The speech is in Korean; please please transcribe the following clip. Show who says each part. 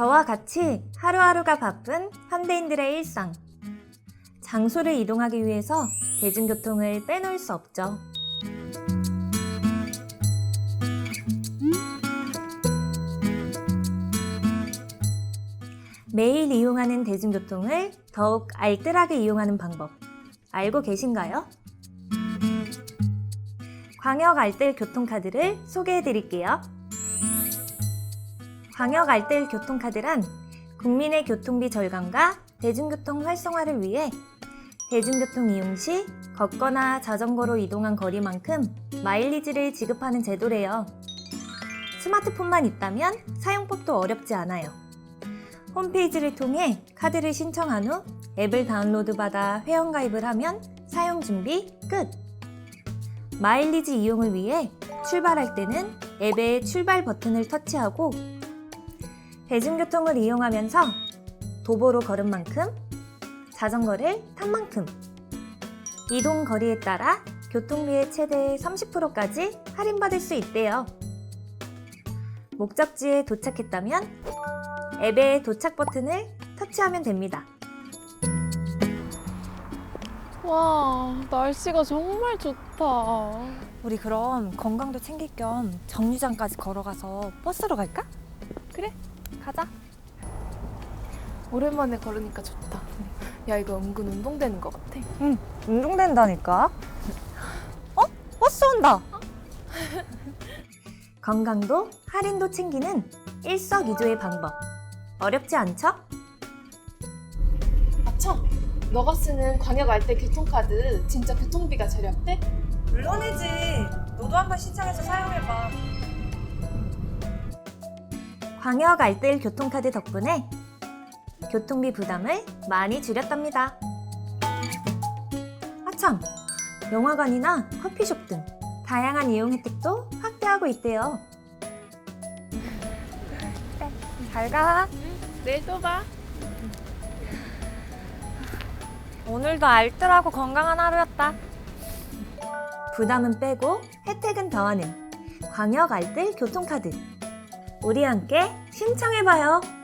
Speaker 1: 저와 같이 하루하루가 바쁜 현대인들의 일상. 장소를 이동하기 위해서 대중교통을 빼놓을 수 없죠. 매일 이용하는 대중교통을 더욱 알뜰하게 이용하는 방법. 알고 계신가요? 광역 알뜰 교통카드를 소개해 드릴게요. 광역 알뜰 교통카드란 국민의 교통비 절감과 대중교통 활성화를 위해 대중교통 이용 시 걷거나 자전거로 이동한 거리만큼 마일리지를 지급하는 제도래요. 스마트폰만 있다면 사용법도 어렵지 않아요. 홈페이지를 통해 카드를 신청한 후 앱을 다운로드 받아 회원가입을 하면 사용 준비 끝! 마일리지 이용을 위해 출발할 때는 앱의 출발 버튼을 터치하고 대중교통을 이용하면서 도보로 걸은 만큼 자전거를 탄 만큼 이동 거리에 따라 교통비의 최대 30%까지 할인받을 수 있대요. 목적지에 도착했다면 앱의 도착 버튼을 터치하면 됩니다.
Speaker 2: 와, 날씨가 정말 좋다.
Speaker 3: 우리 그럼 건강도 챙길 겸 정류장까지 걸어가서 버스로 갈까?
Speaker 2: 그래, 가자. 오랜만에 걸으니까 좋다. 야, 이거 은근 운동되는 것 같아.
Speaker 3: 응, 운동된다니까. 어? 버스 온다.
Speaker 1: 건강도 할인도 챙기는 일석이조의 방법. 어렵지 않죠?
Speaker 2: 아참, 너가 쓰는 광역 알뜰 교통카드 진짜 교통비가 절약돼?
Speaker 3: 물론이지. 너도 한번 신청해서 사용해봐.
Speaker 1: 광역 알뜰 교통카드 덕분에 교통비 부담을 많이 줄였답니다. 아참, 영화관이나 커피숍 등 다양한 이용 혜택도 확대하고 있대요.
Speaker 3: 잘 가.
Speaker 2: 내일 또 봐.
Speaker 3: 오늘도 알뜰하고 건강한 하루였다.
Speaker 1: 부담은 빼고 혜택은 더하는 광역 알뜰 교통카드. 우리 함께 신청해봐요.